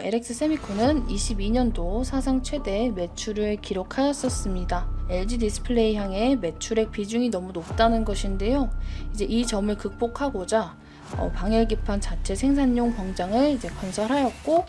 LX 세미콘은 22년도 사상 최대 매출을 기록하였었습니다. LG 디스플레이 향의 매출액 비중이 너무 높다는 것인데요. 이제 이 점을 극복하고자 어, 방열기판 자체 생산용 공장을 이제 건설하였고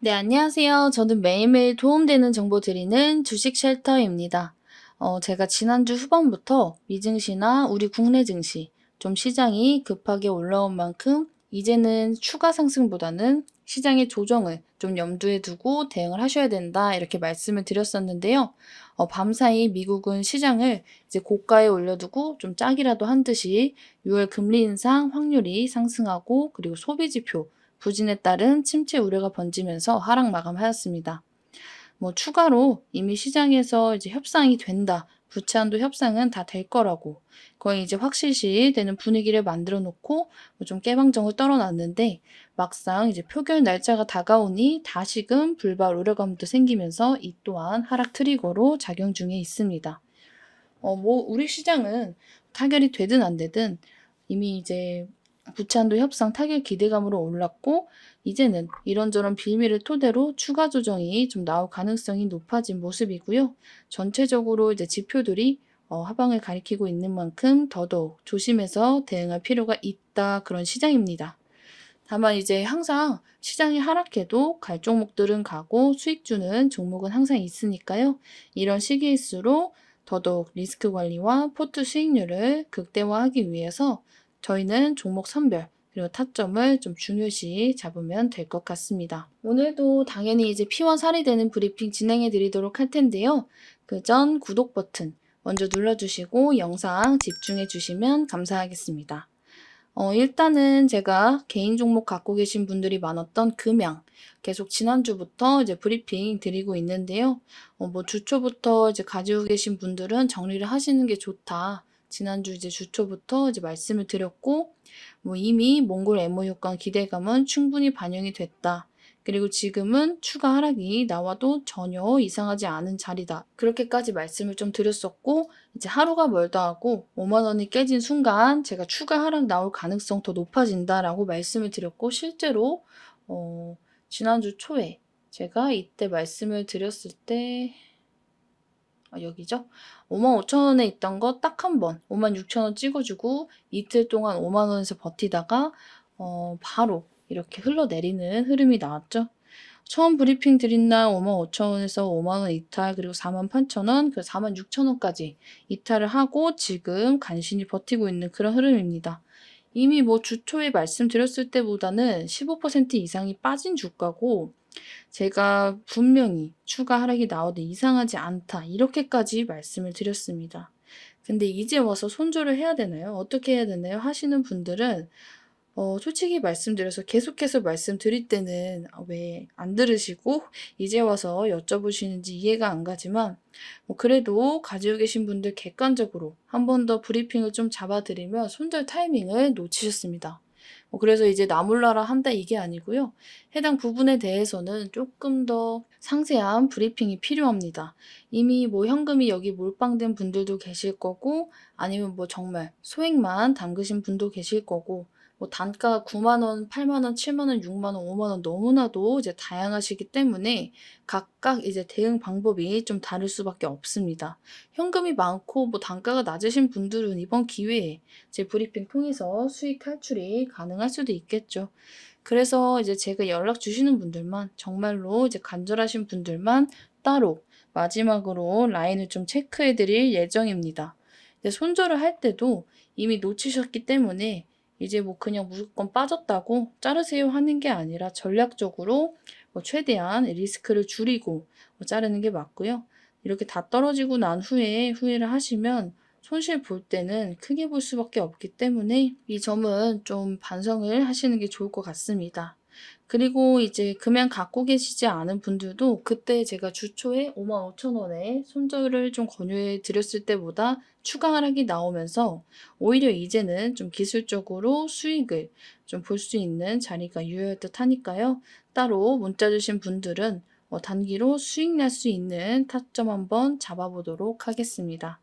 네, 안녕하세요. 저는 매일매일 도움되는 정보 드리는 주식 쉘터입니다. 어, 제가 지난주 후반부터 미증시나 우리 국내 증시 좀 시장이 급하게 올라온 만큼 이제는 추가 상승보다는 시장의 조정을 좀 염두에 두고 대응을 하셔야 된다 이렇게 말씀을 드렸었는데요. 어, 밤사이 미국은 시장을 이제 고가에 올려두고 좀 짝이라도 한 듯이 6월 금리 인상 확률이 상승하고 그리고 소비 지표 부진에 따른 침체 우려가 번지면서 하락 마감하였습니다. 뭐 추가로 이미 시장에서 이제 협상이 된다. 부채 한도 협상은 다 될 거라고 거의 이제 확실시 되는 분위기를 만들어 놓고 뭐좀 깨방정을 떨어놨는데 막상 이제 표결 날짜가 다가오니 다시금 불발 우려감도 생기면서 이 또한 하락 트리거로 작용 중에 있습니다. 어, 뭐 우리 시장은 타결이 되든 안 되든 이미 이제 부채한도 협상 타결 기대감으로 올랐고 이제는 이런저런 빌미를 토대로 추가 조정이 좀 나올 가능성이 높아진 모습이고요. 전체적으로 이제 지표들이 어, 하방을 가리키고 있는 만큼 더더욱 조심해서 대응할 필요가 있다 그런 시장입니다. 다만 이제 항상 시장이 하락해도 갈 종목들은 가고 수익 주는 종목은 항상 있으니까요. 이런 시기일수록 더더욱 리스크 관리와 포트 수익률을 극대화하기 위해서 저희는 종목 선별 그리고 타점을 좀 중요시 잡으면 될 것 같습니다. 오늘도 당연히 이제 피와 살이 되는 브리핑 진행해 드리도록 할 텐데요. 그 전 구독 버튼 먼저 눌러주시고 영상 집중해 주시면 감사하겠습니다. 어, 일단은 제가 개인 종목 갖고 계신 분들이 많았던 금양 계속 지난주부터 이제 브리핑 드리고 있는데요. 어, 뭐 주초부터 이제 가지고 계신 분들은 정리를 하시는 게 좋다. 지난주 이제 주초부터 이제 말씀을 드렸고, 뭐 이미 몽골 MOU간 기대감은 충분히 반영이 됐다. 그리고 지금은 추가 하락이 나와도 전혀 이상하지 않은 자리다. 그렇게까지 말씀을 좀 드렸었고, 이제 하루가 멀다 하고 5만원이 깨진 순간 제가 추가 하락 나올 가능성 더 높아진다라고 말씀을 드렸고, 실제로, 어, 지난주 초에 제가 이때 말씀을 드렸을 때, 아, 여기죠? 5만 5천 원에 있던 거 딱 한 번 5만 6천 원 찍어주고 이틀 동안 5만 원에서 버티다가 어, 바로 이렇게 흘러내리는 흐름이 나왔죠. 처음 브리핑 드린 날 5만 5천 원에서 5만 원 이탈 그리고 4만 8천 원, 그 4만 6천 원까지 이탈을 하고 지금 간신히 버티고 있는 그런 흐름입니다. 이미 뭐 주초에 말씀드렸을 때보다는 15% 이상이 빠진 주가고 제가 분명히 추가 하락이 나와도 이상하지 않다. 이렇게까지 말씀을 드렸습니다. 근데 이제 와서 손절을 해야 되나요? 어떻게 해야 되나요? 하시는 분들은 어, 솔직히 말씀드려서 계속해서 말씀드릴 때는 왜 안 들으시고 이제 와서 여쭤보시는지 이해가 안 가지만 뭐 그래도 가지고 계신 분들 객관적으로 한 번 더 브리핑을 좀 잡아드리면 손절 타이밍을 놓치셨습니다. 뭐 그래서 이제 나몰라라 한다 이게 아니고요. 해당 부분에 대해서는 조금 더 상세한 브리핑이 필요합니다. 이미 뭐 현금이 여기 몰빵된 분들도 계실 거고 아니면 뭐 정말 소액만 담그신 분도 계실 거고 뭐 단가 9만 원, 8만 원, 7만 원, 6만 원, 5만 원 너무나도 이제 다양하시기 때문에 각각 이제 대응 방법이 좀 다를 수밖에 없습니다. 현금이 많고 뭐 단가가 낮으신 분들은 이번 기회에 제 브리핑 통해서 수익 탈출이 가능할 수도 있겠죠. 그래서 이제 제가 연락 주시는 분들만 정말로 이제 간절하신 분들만 따로 마지막으로 라인을 좀 체크해 드릴 예정입니다. 손절을 할 때도 이미 놓치셨기 때문에 이제 뭐 그냥 무조건 빠졌다고 자르세요 하는 게 아니라 전략적으로 뭐 최대한 리스크를 줄이고 뭐 자르는 게 맞고요. 이렇게 다 떨어지고 난 후에 후회를 하시면 손실 볼 때는 크게 볼 수밖에 없기 때문에 이 점은 좀 반성을 하시는 게 좋을 것 같습니다. 그리고 이제 금연 갖고 계시지 않은 분들도 그때 제가 주초에 5만 5천 원에 손절을 좀 권유해 드렸을 때보다 추가 하락이 나오면서 오히려 이제는 좀 기술적으로 수익을 좀 볼 수 있는 자리가 유효할 듯 하니까요. 따로 문자 주신 분들은 어, 단기로 수익 날 수 있는 타점 한번 잡아보도록 하겠습니다.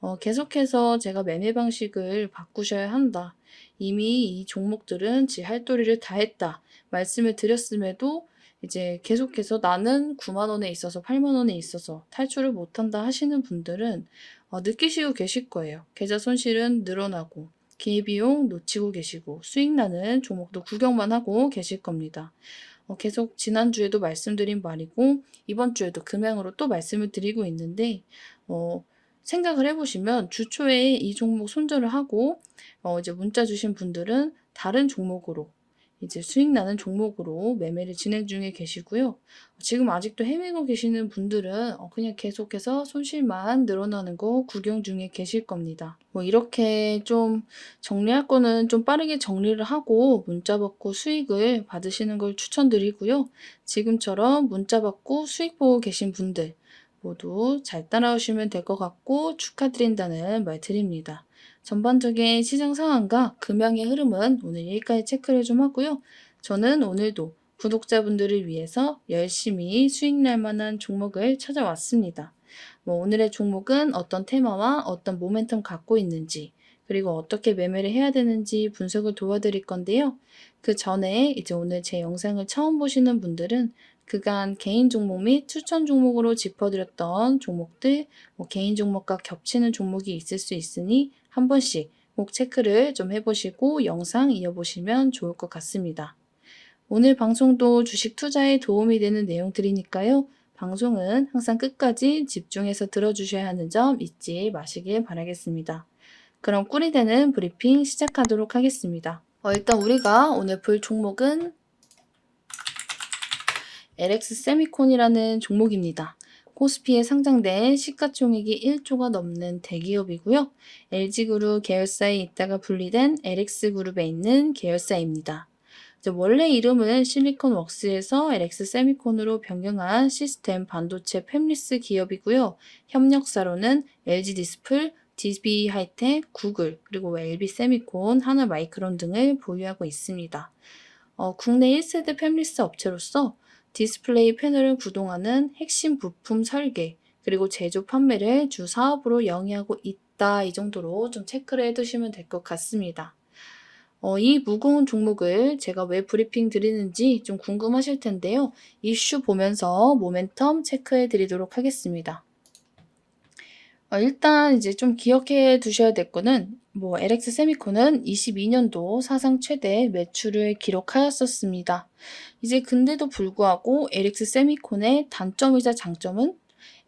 어, 계속해서 제가 매매 방식을 바꾸셔야 한다. 이미 이 종목들은 지 할도리를 다 했다. 말씀을 드렸음에도 이제 계속해서 나는 9만 원에 있어서 8만 원에 있어서 탈출을 못한다 하시는 분들은 어, 느끼시고 계실 거예요. 계좌 손실은 늘어나고 기회비용 놓치고 계시고 수익 나는 종목도 구경만 하고 계실 겁니다. 어, 계속 지난주에도 말씀드린 말이고 이번 주에도 금양으로 또 말씀을 드리고 있는데 어, 생각을 해보시면 주 초에 이 종목 손절을 하고 어, 이제 문자 주신 분들은 다른 종목으로 이제 수익 나는 종목으로 매매를 진행 중에 계시고요. 지금 아직도 헤매고 계시는 분들은 어, 그냥 계속해서 손실만 늘어나는 거 구경 중에 계실 겁니다. 뭐 이렇게 좀 정리할 거는 좀 빠르게 정리를 하고 문자 받고 수익을 받으시는 걸 추천드리고요. 지금처럼 문자 받고 수익 보고 계신 분들 모두 잘 따라오시면 될 것 같고 축하드린다는 말 드립니다. 전반적인 시장 상황과 금양의 흐름은 오늘 여기까지 체크를 좀 하고요. 저는 오늘도 구독자분들을 위해서 열심히 수익 날 만한 종목을 찾아왔습니다. 뭐 오늘의 종목은 어떤 테마와 어떤 모멘텀 갖고 있는지 그리고 어떻게 매매를 해야 되는지 분석을 도와드릴 건데요. 그 전에 이제 오늘 제 영상을 처음 보시는 분들은 그간 개인 종목 및 추천 종목으로 짚어드렸던 종목들, 뭐 개인 종목과 겹치는 종목이 있을 수 있으니 한 번씩 꼭 체크를 좀 해보시고 영상 이어보시면 좋을 것 같습니다. 오늘 방송도 주식 투자에 도움이 되는 내용들이니까요. 방송은 항상 끝까지 집중해서 들어주셔야 하는 점 잊지 마시길 바라겠습니다. 그럼 꿀이 되는 브리핑 시작하도록 하겠습니다. 어, 일단 우리가 오늘 볼 종목은 LX 세미콘이라는 종목입니다. 코스피에 상장된 시가총액이 1조가 넘는 대기업이고요. LG그룹 계열사에 있다가 분리된 LX그룹에 있는 계열사입니다. 원래 이름은 실리콘웍스에서 LX 세미콘으로 변경한 시스템 반도체 팹리스 기업이고요. 협력사로는 LG 디스플, DB 하이텍, 구글, 그리고 LB 세미콘, 하나 마이크론 등을 보유하고 있습니다. 어, 국내 1세대 팹리스 업체로서 디스플레이 패널을 구동하는 핵심 부품 설계, 그리고 제조 판매를 주 사업으로 영위하고 있다. 이 정도로 좀 체크를 해 두시면 될 것 같습니다. 어, 이 무거운 종목을 제가 왜 브리핑 드리는지 좀 궁금하실 텐데요. 이슈 보면서 모멘텀 체크해 드리도록 하겠습니다. 어, 일단 이제 좀 기억해 두셔야 될 거는 뭐 LX 세미콘은 22년도 사상 최대 매출을 기록하였었습니다. 이제 근데도 불구하고 LX 세미콘의 단점이자 장점은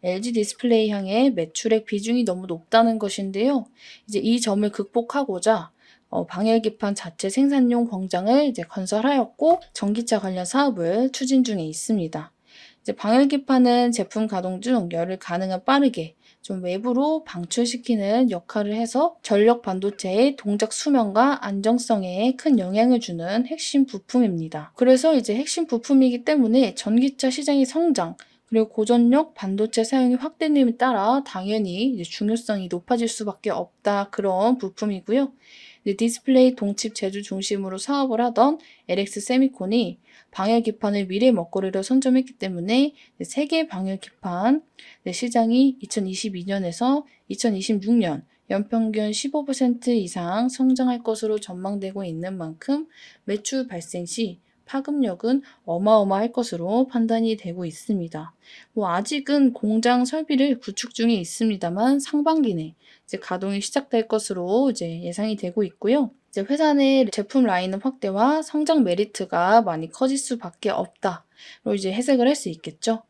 LG 디스플레이 향의 매출액 비중이 너무 높다는 것인데요. 이제 이 점을 극복하고자 어, 방열기판 자체 생산용 공장을 이제 건설하였고 전기차 관련 사업을 추진 중에 있습니다. 이제 방열기판은 제품 가동 중 열을 가능한 빠르게 좀 외부로 방출시키는 역할을 해서 전력 반도체의 동작 수명과 안정성에 큰 영향을 주는 핵심 부품입니다. 그래서 이제 핵심 부품이기 때문에 전기차 시장의 성장, 그리고 고전력 반도체 사용이 확대됨에 따라 당연히 중요성이 높아질 수밖에 없다 그런 부품이고요. 디스플레이 동칩 제조 중심으로 사업을 하던 LX 세미콘이 방열 기판을 미래 먹거리로 선점했기 때문에 세계 방열 기판 시장이 2022년에서 2026년 연평균 15% 이상 성장할 것으로 전망되고 있는 만큼 매출 발생 시 파급력은 어마어마할 것으로 판단이 되고 있습니다. 뭐 아직은 공장 설비를 구축 중에 있습니다만 상반기 내 이제 가동이 시작될 것으로 이제 예상이 되고 있고요. 이제 회사 내 제품 라인업 확대와 성장 메리트가 많이 커질 수밖에 없다로 이제 해석을 할 수 있겠죠.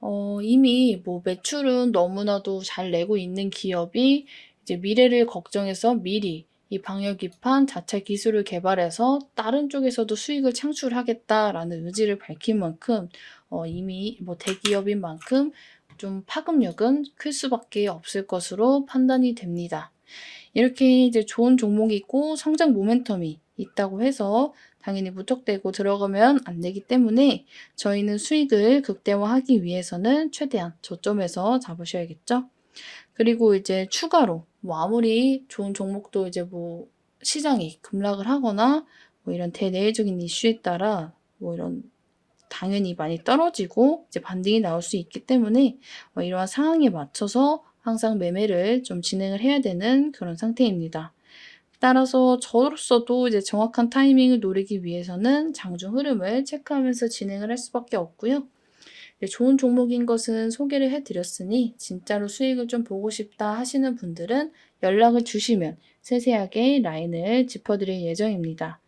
어, 이미 뭐 매출은 너무나도 잘 내고 있는 기업이 이제 미래를 걱정해서 미리 이 방역기판 자체 기술을 개발해서 다른 쪽에서도 수익을 창출하겠다라는 의지를 밝힌 만큼 어, 이미 뭐 대기업인 만큼 좀 파급력은 클 수밖에 없을 것으로 판단이 됩니다. 이렇게 이제 좋은 종목이 있고 성장 모멘텀이 있다고 해서 당연히 무턱대고 들어가면 안 되기 때문에 저희는 수익을 극대화하기 위해서는 최대한 저점에서 잡으셔야겠죠. 그리고 이제 추가로 뭐 아무리 좋은 종목도 이제 뭐 시장이 급락을 하거나 뭐 이런 대내외적인 이슈에 따라 뭐 이런 당연히 많이 떨어지고 이제 반등이 나올 수 있기 때문에 어, 이러한 상황에 맞춰서 항상 매매를 좀 진행을 해야 되는 그런 상태입니다. 따라서 저로서도 이제 정확한 타이밍을 노리기 위해서는 장중 흐름을 체크하면서 진행을 할 수밖에 없고요. 네, 좋은 종목인 것은 소개를 해드렸으니 진짜로 수익을 좀 보고 싶다 하시는 분들은 연락을 주시면 세세하게 라인을 짚어드릴 예정입니다.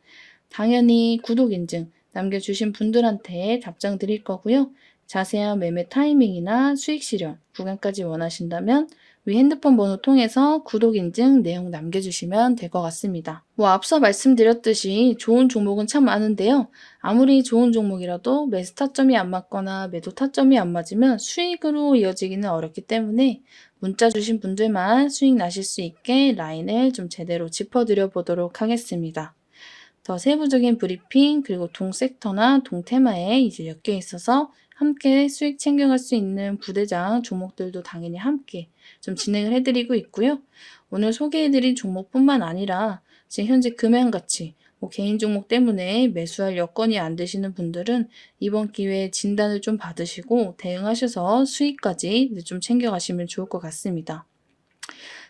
당연히 구독 인증 남겨주신 분들한테 답장 드릴 거고요. 자세한 매매 타이밍이나 수익 실현, 구간까지 원하신다면 위 핸드폰 번호 통해서 구독 인증 내용 남겨주시면 될 것 같습니다. 뭐 앞서 말씀드렸듯이 좋은 종목은 참 많은데요. 아무리 좋은 종목이라도 매수 타점이 안 맞거나 매도 타점이 안 맞으면 수익으로 이어지기는 어렵기 때문에 문자 주신 분들만 수익 나실 수 있게 라인을 좀 제대로 짚어드려 보도록 하겠습니다. 더 세부적인 브리핑 그리고 동 섹터나 동 테마에 이제 엮여 있어서 함께 수익 챙겨갈 수 있는 부대장 종목들도 당연히 함께 좀 진행을 해드리고 있고요. 오늘 소개해드린 종목뿐만 아니라 지금 현재 금연 가치 뭐 개인 종목 때문에 매수할 여건이 안 되시는 분들은 이번 기회에 진단을 좀 받으시고 대응하셔서 수익까지 좀 챙겨가시면 좋을 것 같습니다.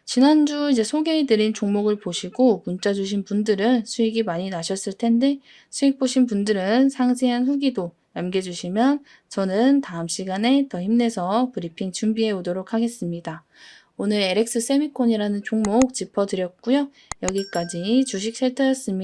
지난주 이제 소개해드린 종목을 보시고 문자 주신 분들은 수익이 많이 나셨을 텐데 수익 보신 분들은 상세한 후기도 남겨주시면 저는 다음 시간에 더 힘내서 브리핑 준비해 오도록 하겠습니다. 오늘 LX 세미콘이라는 종목 짚어드렸고요. 여기까지 주식 셀터였습니다.